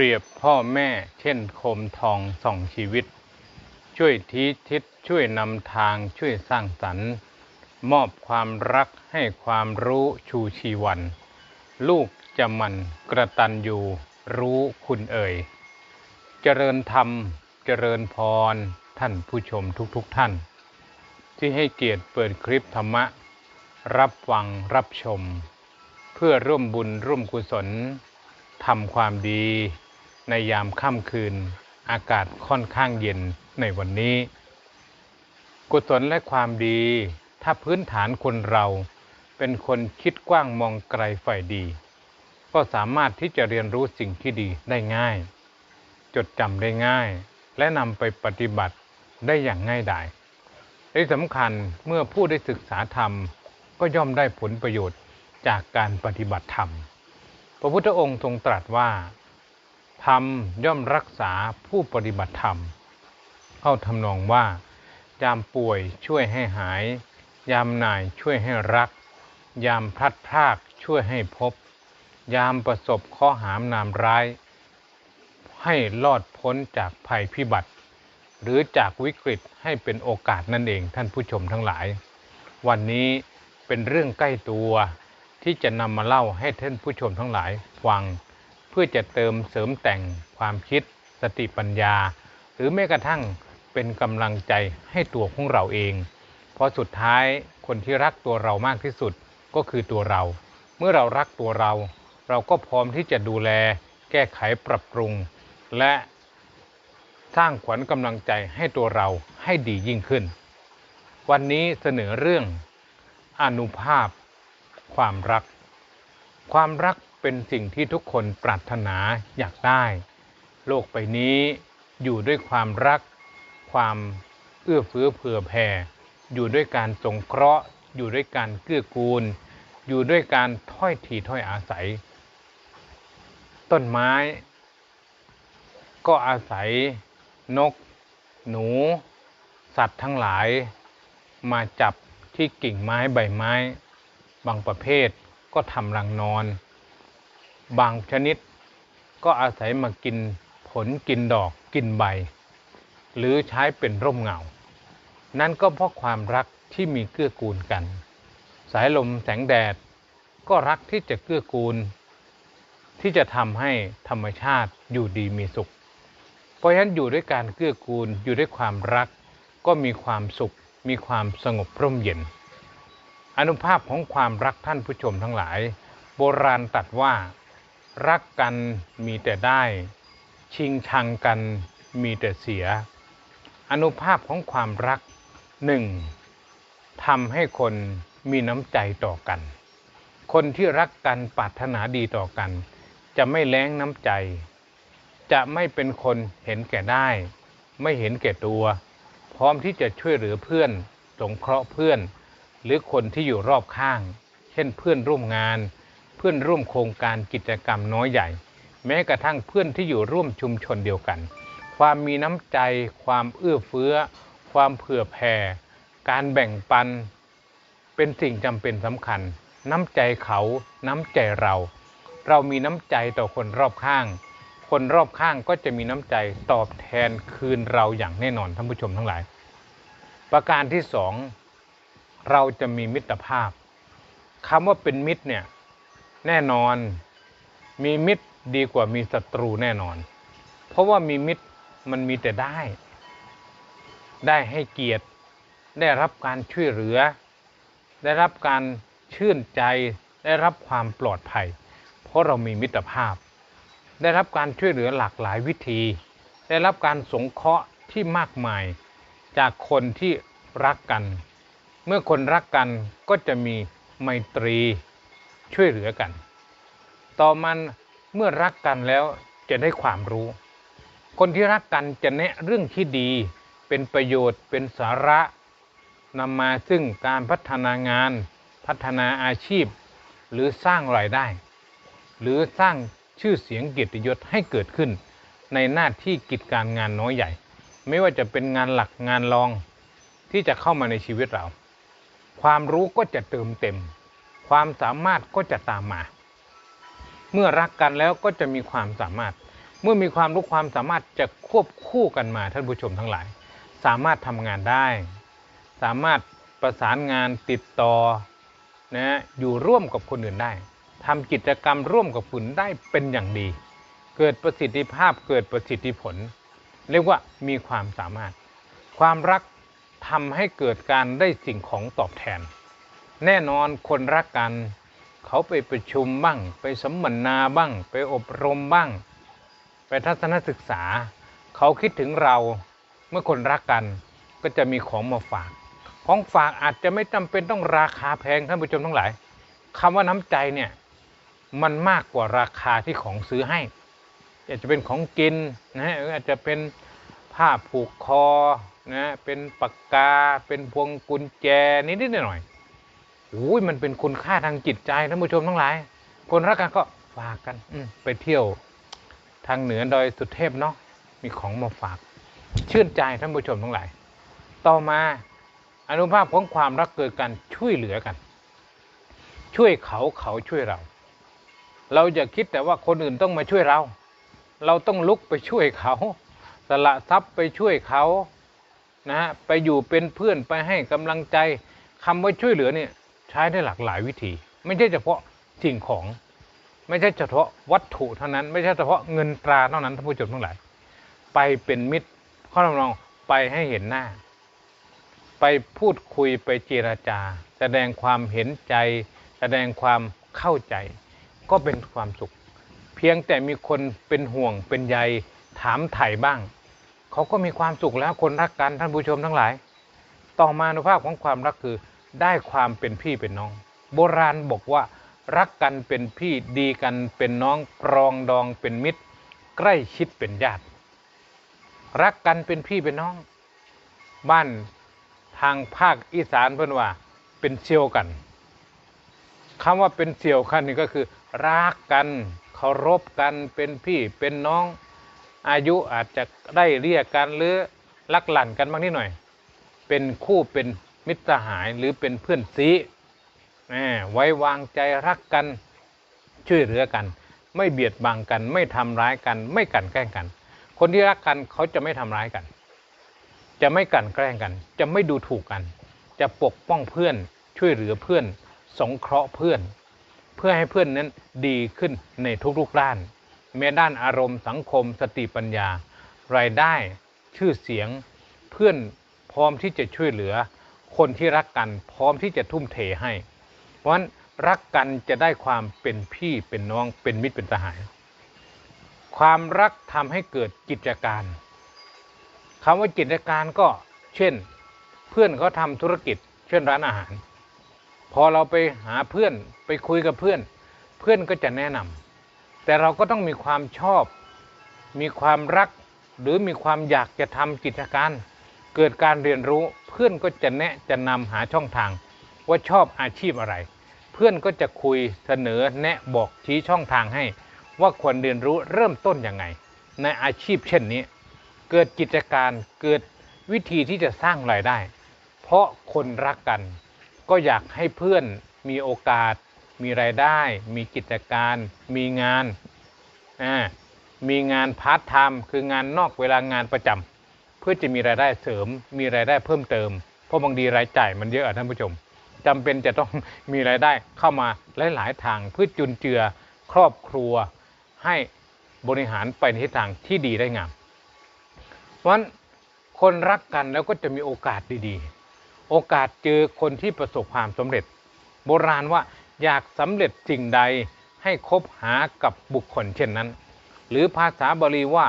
เปรียบพ่อแม่เช่นโคมทองส่องชีวิต ช่วยทีทิศช่วยนำทางช่วยสร้างสรรค์มอบความรักให้ความรู้ชูชีวัน ลูกจะมันกระตันอยู่รู้คุณเอ่ย เจริญธรรม เจริญพร ท่านผู้ชมทุกๆทท่าน ที่ให้เกียรติเปิดคลิปธรรมะ รับฟังรับชม เพื่อร่วมบุญร่วมกุศลทำความดี ในยามค่ำคืน อากาศค่อนข้างเย็นในวันนี้ กุศลและความดี ถ้าพื้นฐานคนเราเป็นคนคิดกว้างมองไกลฝ่ายดี ก็สามารถที่จะเรียนรู้สิ่งที่ดีได้ง่าย จดจำได้ง่าย และนำไปปฏิบัติได้อย่างง่ายดายที่สำคัญเมื่อผู้ได้ศึกษาธรรม ก็ย่อมได้ผลประโยชน์จากการปฏิบัติธรรม พระพุทธองค์ทรงตรัสว่า ธรรมย่อมรักษาผู้ปฏิบัติธรรม เข้าทำนองว่า ยามป่วยช่วยให้หาย ยามหน่ายช่วยให้รัก ยามพลัดพรากช่วยให้พบ ยามประสบข้อหามนามร้าย ให้รอดพ้นจากภัยพิบัติ หรือจากวิกฤตให้เป็นโอกาสนั่นเองท่านผู้ชมทั้งหลาย วันนี้เป็นเรื่องใกล้ตัวที่จะนำมาเล่าให้ท่านผู้ชมทั้งหลายฟัง พื่อจะเติมเสริมแต่งความคิดสติปัญญา หรือแม้กระทั่งเป็นกำลังใจให้ตัวของเราเอง เพราะสุดท้ายคนที่รักตัวเรามากที่สุดก็คือตัวเรา เมื่อเรารักตัวเรา เราก็พร้อมที่จะดูแล แก้ไขปรับปรุง และสร้างขวัญกำลังใจให้ตัวเราให้ดียิ่งขึ้น วันนี้เสนอเรื่องอนุภาพ ความรัก ความรัก เป็นสิ่งที่ทุกคนปรารถนาอยากได้ โลกใบนี้อยู่ด้วยความรัก ความเอื้อเฟื้อเผื่อแผ่ อยู่ด้วยการสงเคราะห์ อยู่ด้วยการเกื้อกูล อยู่ด้วยการถ้อยทีถ้อยอาศัย ต้นไม้ ก็อาศัยนก หนู สัตว์ทั้งหลาย มาจับที่กิ่งไม้ใบไม้ บางประเภทก็ทำรังนอน บางชนิดก็อาศัยมากินผลกินดอกกินใบ หรือใช้เป็นร่มเงา นั่นก็เพราะความรักที่มีเกื้อกูลกัน สายลมแสงแดดก็รักที่จะเกื้อกูล ที่จะทำให้ธรรมชาติอยู่ดีมีสุข เพราะฉะนั้นอยู่ด้วยการเกื้อกูลอยู่ด้วยความรัก ก็มีความสุข มีความสงบร่มเย็น อนุภาพของความรักท่านผู้ชมทั้งหลาย โบราณตรัสว่า รักกันมีแต่ได้ ชิงชังกันมีแต่เสีย อนุภาพของความรักหนึ่งทำให้คนมีน้ำใจต่อกัน คนที่รักกันปรารถนาดีต่อกัน จะไม่แล้งน้ำใจ จะไม่เป็นคนเห็นแก่ได้ ไม่เห็นแก่ตัว พร้อมที่จะช่วยเหลือเพื่อนสงเคราะห์เพื่อน หรือคนที่อยู่รอบข้าง เช่นเพื่อนร่วมงาน เพื่อนร่วมโครงการกิจกรรมน้อยใหญ่ แม้กระทั่งเพื่อนที่อยู่ร่วมชุมชนเดียวกัน ความมีน้ำใจ ความเอื้อเฟื้อ ความเผื่อแผ่ การแบ่งปัน เป็นสิ่งจำเป็นสำคัญ น้ำใจเขาน้ำใจเรา เรามีน้ำใจต่อคนรอบข้าง คนรอบข้างก็จะมีน้ำใจตอบแทนคืนเราอย่างแน่นอนท่านผู้ชมทั้งหลาย ประการที่สองเราจะมีมิตรภาพคำว่าเป็นมิตรเนี่ย แน่นอน มีมิตรดีกว่ามีศัตรูแน่นอน เพราะว่ามีมิตรมันมีแต่ได้ ได้ให้เกียรติ ได้รับการช่วยเหลือ ได้รับการชื่นใจ ได้รับความปลอดภัย เพราะเรามีมิตรภาพ ได้รับการช่วยเหลือหลากหลายวิธี ได้รับการสงเคราะห์ที่มากมาย จากคนที่รักกัน เมื่อคนรักกันก็จะมีไมตรี ช่วยเหลือกัน ต่อมันเมื่อรักกันแล้วจะได้ความรู้ คนที่รักกันจะแนะเรื่องที่ดี เป็นประโยชน์เป็นสาระนำมาซึ่งการพัฒนางาน พัฒนาอาชีพ หรือสร้างรายได้ หรือสร้างชื่อเสียงเกียรติยศให้เกิดขึ้น ในหน้าที่กิจการงานน้อยใหญ่ ไม่ว่าจะเป็นงานหลักงานรองที่จะเข้ามาในชีวิตเรา ความรู้ก็จะเติมเต็ม ความสามารถก็จะตามมา เมื่อรักกันแล้วก็จะมีความสามารถ เมื่อมีความรู้ความสามารถจะควบคู่กันมาท่านผู้ชมทั้งหลาย สามารถทำงานได้ สามารถประสานงานติดต่อนะอยู่ร่วมกับคนอื่นได้ทำกิจกรรมร่วมกับคนได้เป็นอย่างดี เกิดประสิทธิภาพเกิดประสิทธิผล เรียกว่ามีความสามารถ ความรักทำให้เกิดการได้สิ่งของตอบแทน แน่นอนคนรักกัน เขาไปประชุมบ้าง ไปสัมมนาบ้าง ไปอบรมบ้าง ไปทัศนศึกษา เขาคิดถึงเราเมื่อคนรักกันก็จะมีของมาฝาก ของฝากอาจจะไม่จำเป็นต้องราคาแพงท่านผู้ชมทั้งหลายคำว่าน้ำใจเนี่ยมันมากกว่าราคาที่ของซื้อให้ อาจจะเป็นของกินนะฮะออาจจะเป็นผ้าผูกคอนะเป็นปากกา เป็นพวงกุญแจนิดๆหน่อยๆ โอ้ยมันเป็นคุณค่าทางจิตใจท่านผู้ชมทั้งหลาย คนรักกันก็ฝากกัน อืไปเที่ยวทางเหนือดอยสุเทพเนาะมีของมาฝาก ชื่นใจท่านผู้ชมทั้งหลาย ต่อมาอนุภาพของความรักเกิดการช่วยเหลือกัน ช่วยเขาเขาช่วยเรา เราอย่าคิดแต่ว่าคนอื่นต้องมาช่วยเรา เราต้องลุกไปช่วยเขาสละทรัพย์ไปช่วยเขานะฮะไปอยู่เป็นเพื่อนไปให้กำลังใจคำว่าช่วยเหลือเนี่ย ใช้ได้หลากหลายวิธี ไม่ใช่เฉพาะสิ่งของ ไม่ใช่เฉพาะวัตถุเท่านั้น ไม่ใช่เฉพาะเงินตราเท่านั้นท่านผู้ชมทั้งหลาย ไปเป็นมิตรข้อลองไปให้เห็นหน้า ไปพูดคุยไปเจราจา แสดงความเห็นใจ แสดงความเข้าใจ ก็เป็นความสุข เพียงแต่มีคนเป็นห่วงเป็นใยถามไถ่บ้าง เขาก็มีความสุขแล้วคนรักกันท่านผู้ชมทั้งหลาย ต่อมาอนุภาพของความรักคือ ได้ความเป็นพี่เป็นน้อง โบราณบอกว่า รักกันเป็นพี่ดีกันเป็นน้องปรองดองเป็นมิตร ใกล้ชิดเป็นญาติ รักกันเป็นพี่เป็นน้อง บ้านทางภาคอีสานเพื่อนว่า เป็นเซียวกันคำว่าเป็นเสียวกันนี่ก็คือ รักกันเคารพกันเป็นพี่เป็นน้อง อายุอาจจะได้เรียกกันหรือลักหลั่นกันบ้างนิดหน่อย เป็นคู่เป็น มิตรสหายหรือเป็นเพื่อนซีแหมไว้วางใจรักกันช่วยเหลือกัน ไม่เบียดบังกัน ไม่ทำร้ายกัน ไม่กันแกล้งกัน คนที่รักกันเขาจะไม่ทำร้ายกัน จะไม่กันแกล้งกัน จะไม่ดูถูกกัน จะปกป้องเพื่อนช่วยเหลือเพื่อน สงเคราะห์เพื่อน เพื่อให้เพื่อนนั้นดีขึ้นในทุกๆด้านแม้ด้านอารมณ์สังคมสติปัญญา รายได้ชื่อเสียง เพื่อนพร้อมที่จะช่วยเหลือ คนที่รักกันพร้อมที่จะทุ่มเทให้ เพราะฉะนั้นรักกันจะได้ความเป็นพี่เป็นน้องเป็นมิตรเป็นสหาย ความรักทำให้เกิดกิจการคำว่ากิจการก็เช่น เพื่อนเขาทำธุรกิจ เช่นร้านอาหาร พอเราไปหาเพื่อนไปคุยกับเพื่อน เพื่อนก็จะแนะนำแต่เราก็ต้องมีความชอบ มีความรักหรือมีความอยากจะทำกิจการ เกิดการเรียนรู้เพื่อนก็จะแนะจะนำหาช่องทาง ว่าชอบอาชีพอะไร เพื่อนก็จะคุยเสนอแนะบอกชี้ช่องทางให้ ว่าควรเรียนรู้เริ่มต้นยังไง ในอาชีพเช่นนี้ เกิดกิจการเกิดวิธีที่จะสร้างรายได้ เพราะคนรักกัน ก็อยากให้เพื่อนมีโอกาส มีรายได้ มีกิจการ มีงานอ่ามีงานพาร์ทไทม์คืองานนอกเวลางานประจำ เพื่อจะมีรายได้เสริม มีรายได้เพิ่มเติม เพราะบางทีรายจ่ายมันเยอะอท่านผู้ชมจำเป็นจะต้องมีรายได้เข้ามาหลายๆทางเพื่อจุนเจือครอบครัวให้บริหารไปในทิศทางที่ดีได้งาม เพราะฉะนั้นคนรักกันแล้วก็จะมีโอกาสดีๆ โอกาสเจอคนที่ประสบความสำเร็จ โบราณว่าอยากสำเร็จสิ่งใดให้คบหากับบุคคลเช่นนั้น หรือภาษาบาลีว่า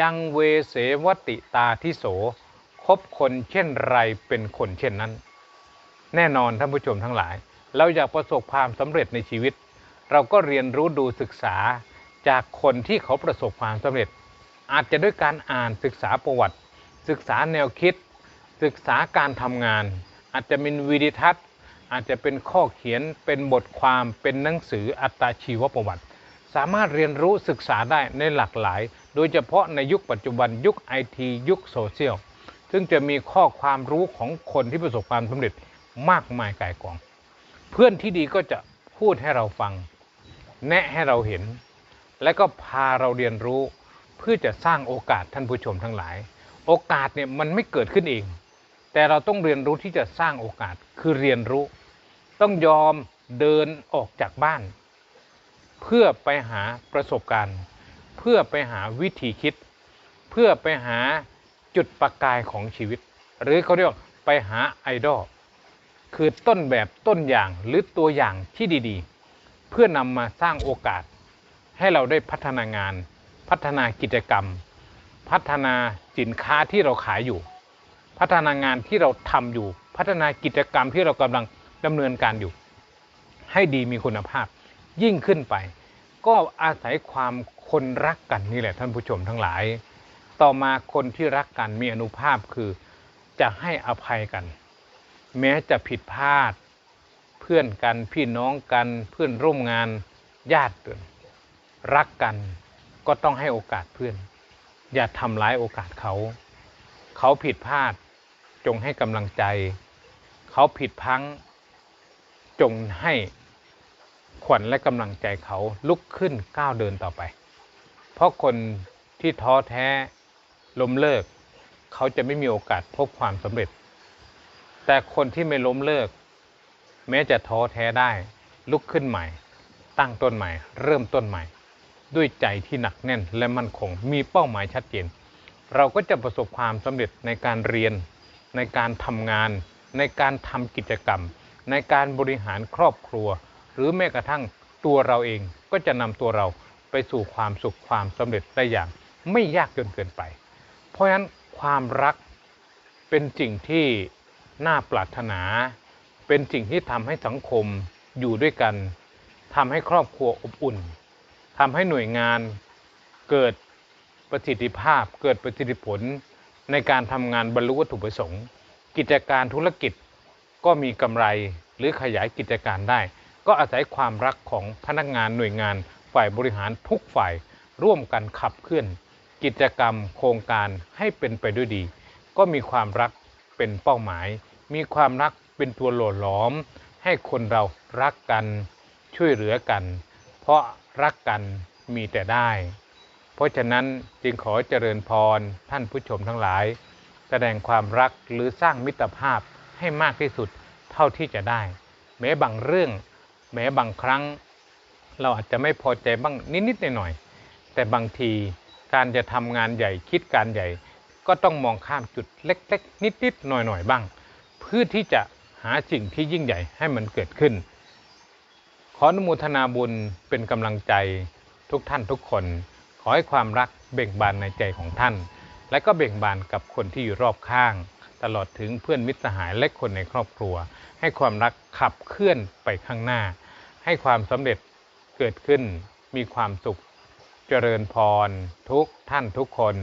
ยังเวเสวติตาทิโสคบคนเช่นไรเป็นคนเช่นนั้น แน่นอนท่านผู้ชมทั้งหลาย เราอยากประสบความสำเร็จในชีวิต เราก็เรียนรู้ดูศึกษาจากคนที่เขาประสบความสำเร็จ อาจจะด้วยการอ่านศึกษาประวัติ ศึกษาแนวคิด ศึกษาการทำงาน อาจจะเป็นวิดีทัศน์ อาจจะเป็นข้อเขียนเป็นบทความเป็นหนังสืออัตชีวประวัติ สามารถเรียนรู้ศึกษาได้ในหลากหลาย โดยเฉพาะในยุคปัจจุบันยุคไอทียุคโซเชียลซึ่งจะมีข้อความรู้ของคนที่ประสบความสำเร็จมากมายกายกอง เพื่อนที่ดีก็จะพูดให้เราฟัง แนะให้เราเห็น และก็พาเราเรียนรู้เพื่อจะสร้างโอกาสท่านผู้ชมทั้งหลาย โอกาสเนี่ยมันไม่เกิดขึ้นเอง แต่เราต้องเรียนรู้ที่จะสร้างโอกาสคือเรียนรู้ ต้องยอมเดินออกจากบ้าน เพื่อไปหาประสบการณ์ เพื่อไปหาวิธีคิด เพื่อไปหาจุดประกายของชีวิต หรือเขาเรียกไปหาไอดอลคือต้นแบบต้นอย่างหรือตัวอย่างที่ดีๆ เพื่อนำมาสร้างโอกาส ให้เราได้พัฒนางาน พัฒนากิจกรรม พัฒนาสินค้าที่เราขายอยู่ พัฒนางานที่เราทำอยู่ พัฒนากิจกรรมที่เรากำลังดำเนินการอยู่ ให้ดีมีคุณภาพยิ่งขึ้นไป ก็อาศัยความ คนรักกันนี่แหละท่านผู้ชมทั้งหลาย ต่อมาคนที่รักกันมีอนุภาพคือจะให้อภัยกัน แม้จะผิดพลาด เพื่อนกันพี่น้องกันเพื่อนร่วมงานญาติกันรักกันก็ต้องให้โอกาสเพื่อน อย่าทำร้ายโอกาสเขา เขาผิดพลาดจงให้กำลังใจ เขาผิดพัง จงให้ขวัญและกำลังใจเขาลุกขึ้นก้าวเดินต่อไป เพราะคนที่ท้อแท้ล้มเลิก เขาจะไม่มีโอกาสพบความสำเร็จ แต่คนที่ไม่ล้มเลิก แม้จะท้อแท้ได้ ลุกขึ้นใหม่ ตั้งต้นใหม่ เริ่มต้นใหม่ ด้วยใจที่หนักแน่นและมั่นคงมีเป้าหมายชัดเจน เราก็จะประสบความสำเร็จในการเรียน ในการทำงาน ในการทำกิจกรรม ในการบริหารครอบครัว หรือแม้กระทั่งตัวเราเองก็จะนำตัวเรา ไปสู่ความสุขความสำเร็จได้อย่างไม่ยากจนเกินไป เพราะฉะนั้นความรักเป็นสิ่งที่น่าปรารถนา เป็นสิ่งที่ทำให้สังคมอยู่ด้วยกันทำให้ครอบครัวอบอุ่นทำให้หน่วยงานเกิดประสิทธิภาพ เกิดประสิทธิผลในการทำงานบรรลุวัตถุประสงค์ กิจการธุรกิจก็มีกำไรหรือขยายกิจการได้ ก็อาศัยความรักของพนักงานหน่วยงาน ฝ่ายบริหารทุกฝ่ายร่วมกันขับเคลื่อน กิจกรรมโครงการให้เป็นไปด้วยดี ก็มีความรักเป็นเป้าหมาย มีความรักเป็นตัวหล่อหลอม ให้คนเรารักกันช่วยเหลือกัน เพราะรักกันมีแต่ได้ เพราะฉะนั้นจึงขอเจริญพรท่านผู้ชมทั้งหลาย แสดงความรักหรือสร้างมิตรภาพให้มากที่สุดเท่าที่จะได้ แม้บางเรื่อง แม้บางครั้ง เราอาจจะไม่พอใจบ้างนิดๆหน่อยๆแต่บางทีการจะทำงานใหญ่คิดการใหญ่ ก็ต้องมองข้ามจุดเล็ก ๆ นิดๆหน่อยๆบ้าง เพื่อที่จะหาสิ่งที่ยิ่งใหญ่ให้มันเกิดขึ้น ขออนุโมทนาบุญเป็นกำลังใจทุกท่านทุกคน ขอให้ความรักเบ่งบานในใจของท่าน และก็เบ่งบานกับคนที่อยู่รอบข้าง ตลอดถึงเพื่อนมิตรสหายและคนในครอบครัว ให้ความรักขับเคลื่อนไปข้างหน้า ให้ความสำเร็จ เกิดขึ้นมีความสุข เจริญพรทุกท่านทุกคน